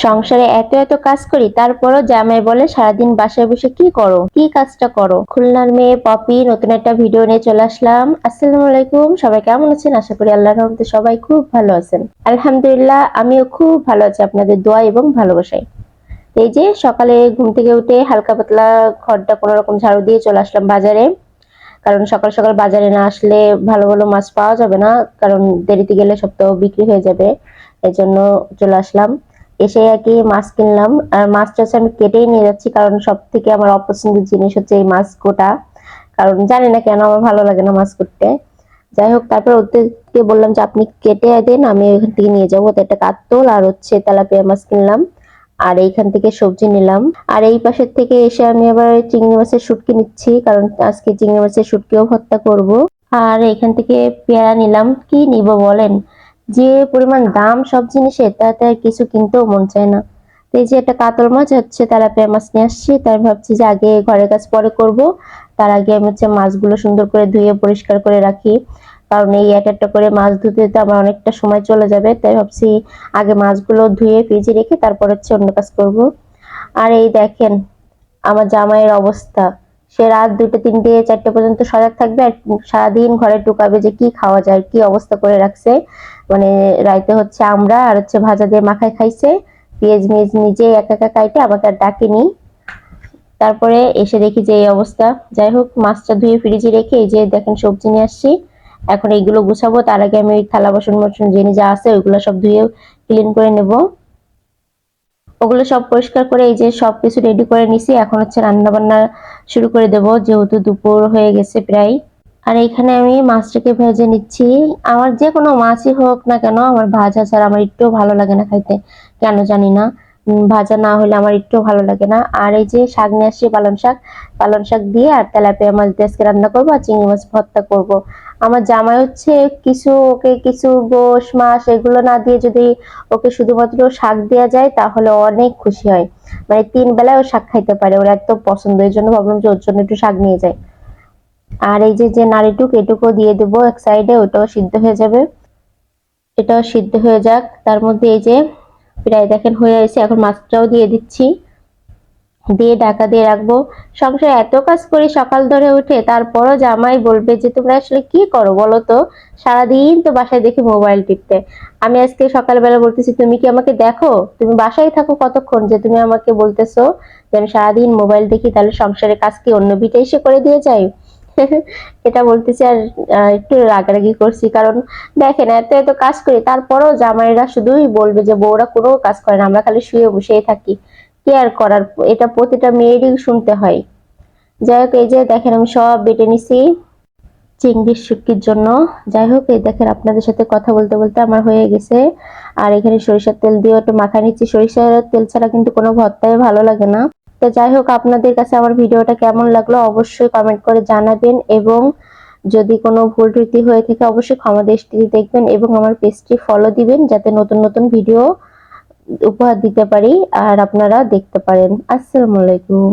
সংসারে এত এত কাজ করি, তারপরও জামাই বলে সারাদিন বাসায় বসে কি করো? কি কাজটা করো? খুলনার মেয়ে পপি, নতুন একটা ভিডিও নিয়ে চলে আসলাম। আসসালামু আলাইকুম, সবাই কেমন আছেন? আশা করি আল্লাহর রহমতে সবাই খুব ভালো আছেন। আলহামদুলিল্লাহ, আমিও খুব ভালো আছি আপনাদের দোয়া এবং ভালোবাসায়। এই যে সকালে ঘুম থেকে উঠে হালকা পাতলা ঘরটা কোনো রকম ঝাড়ু দিয়ে চলে আসলাম বাজারে। কারণ সকাল সকাল বাজারে না আসলে ভালো ভালো মাছ পাওয়া যাবে না, কারণ দেরিতে গেলে সব তো বিক্রি হয়ে যাবে। এই জন্য চলে আসলাম। এসে আর কি মাছ কিনলাম। আর মাছটা আমি কেটেই নিয়ে যাচ্ছি, কারণ সব থেকে আমার অপছন্দের জিনিস হচ্ছে এই মাছ কোটা কারণ জানি না কেন আমার ভালো লাগে না মাছ করতে যাই হোক, তারপর ওদেরকে বললাম যে, আপনি কেটে দেন, আমি ওইখান থেকে নিয়ে যাব। একটা কাতল আর হচ্ছে তেলাপিয়া মাছ কিনলাম। আর এইখান থেকে সবজি নিলাম। আর এই পাশের থেকে এসে আমি আবার চিংড়ি মাছের শুটকি নিচ্ছি, কারণ আজকে চিংড়ি মাছের শুটকিও ভর্তা করব। আর এখান থেকে পেয়ারা নিলাম। কি নিব বলেন? যে পরিমাণ দাম সব জিনিসের তাতে কিছু কিনতেও মন চায় না। তো এই যে একটা কাতল মাছ হচ্ছে তেলাপিয়া মাছ নিয়ে আসছি, তাই ভাবছি যে আগে ঘরের কাজ পরে করব। তার আগে আমি হচ্ছে মাছগুলো সুন্দর করে ধুয়ে পরিষ্কার করে রাখি। কারণ এই এক একটা করে মাছ ধুতে তো আমার অনেকটা সময় চলে যাবে, তাই ভাবছি আগে মাছগুলো ধুয়ে ফ্রিজে রেখে তারপর হচ্ছে অন্য কাজ করব। আর এই দেখেন, আমার জামাইয়ের অবস্থা। সে রাত দুটো তিনটে, চারটে পর্যন্ত সজাগ থাকবে আর সারাদিন ঘরে টুকাবে যে কি খাওয়া যায়, কি অবস্থা করে রাখছে। মানে রাইতে হচ্ছে আমরা আর হচ্ছে ভাজা দিয়ে মাখায় খাইছে। পেঁয়াজ মেজ নিজে একা একা কাইটে আমাকে আর ডাকেনি। তারপরে এসে দেখি যে এই অবস্থা। যাই হোক, মাছটা ধুয়ে ফ্রিজে রেখে এই যে দেখেন সবজি নিয়ে আসছি। এখন এইগুলো গুছাবো। তার আগে আমি ওই থালা বাসন বাসন জেনে যা আছে ওইগুলো সব ধুয়ে ক্লিন করে নেব। ওগুলো সব পরিষ্কার করে এই যে সব কিছু রেডি করে নিছি। এখন হচ্ছে রান্না বান্না শুরু করে দেব, যেহেতু দুপুর হয়ে গেছে প্রায়। আর এখানে আমি মাছটাকে ভেজে নিচ্ছি। আমার যে কোনো মাছই হোক না কেন, আমার ভাজা ছাড়া আমার একটু ভালো লাগে না খাইতে, কেন জানি না। ভাজা না হলে আমার একটু ভালো লাগে না। আর এই যে শাক নিয়ে আসছি পালং শাক। পালং শাক দিয়ে আর তেলাপিয়া মাছ দিয়ে আজকে রান্না করব, আর চিংড়ি মাছ ভর্তা করব। আমার জামাই হচ্ছে কিছু, ওকে কিছু গোশ মাছ এগুলো না দিয়ে যদি ওকে শুধুমাত্র শাক দেওয়া যায় তাহলে অনেক খুশি হয়। মানে তিন বেলায় ও শাক খাইতে পারে, ওর এত পছন্দ এই জন্য ভাবলাম যে ওর জন্য একটু শাক নিয়ে যাই। আর এই যে যে নাড়িটুক, এটুকু দিয়ে দেবো এক সাইডে, ওটাও সিদ্ধ হয়ে যাবে। এটাও সিদ্ধ হয়ে যাক। তার মধ্যে এই যে, প্রায় দেখেন হয়ে এসে এখন মাছটাও দিয়ে দিচ্ছি। দিয়ে ডাকা দিয়ে রাখব। সংসারে এত কাজ করি সকাল ধরে উঠে, তারপরও জামাই বলবে যে, তোমরা আসলে কি করো বলো তো? সারাদিন তো বাসায় দেখি মোবাইল টিপতে। আমি আজকে সকালবেলা বলতেছি, তুমি কি আমাকে দেখো? তুমি বাসায় থাকো কতক্ষণ? যে, তুমি আমাকে বলতেছো যে, আমি সারাদিন মোবাইল দেখি, তাহলে সংসারের কাজ কি অন্য বিটে এসে করে দিয়ে যাই? এটা বলতেছি আর একটু রাগারাগি করছি, কারণ দেখেন, এত এত কাজ করি, তারপরও জামাইরা শুধুই বলবে যে, বউরা কোনো কাজ করে না, আমরা খালি শুয়ে বসেই থাকি। কি আর করার, এটা প্রতিটা মেয়েরই শুনতে হয়। যাই হোক, এই যে দেখেন আমি সব বেটে নিছি চিংড়ির শুটকির জন্য। যাই হোক, এই দেখেন আপনাদের সাথে কথা বলতে বলতে আমার হয়ে গেছে। আর এখানে সরিষার তেল দিয়ে একটু মাখা নিচ্ছি। সরিষার তেল ছাড়া কিন্তু কোনো ভর্তায় ভালো লাগে না। তো যাই হোক, আপনাদের কাছে আমার ভিডিওটা কেমন লাগল অবশ্যই কমেন্ট করে জানাবেন এবং যদি কোনো ভুল ত্রুটি হয়ে থাকে অবশ্যই ক্ষমা দৃষ্টিতে দেখবেন এবং আমার পেজটি ফলো দিবেন যাতে নতুন নতুন ভিডিও উপহার দিতে পারি আর আপনারা দেখতে পারেন। আসসালামু আলাইকুম।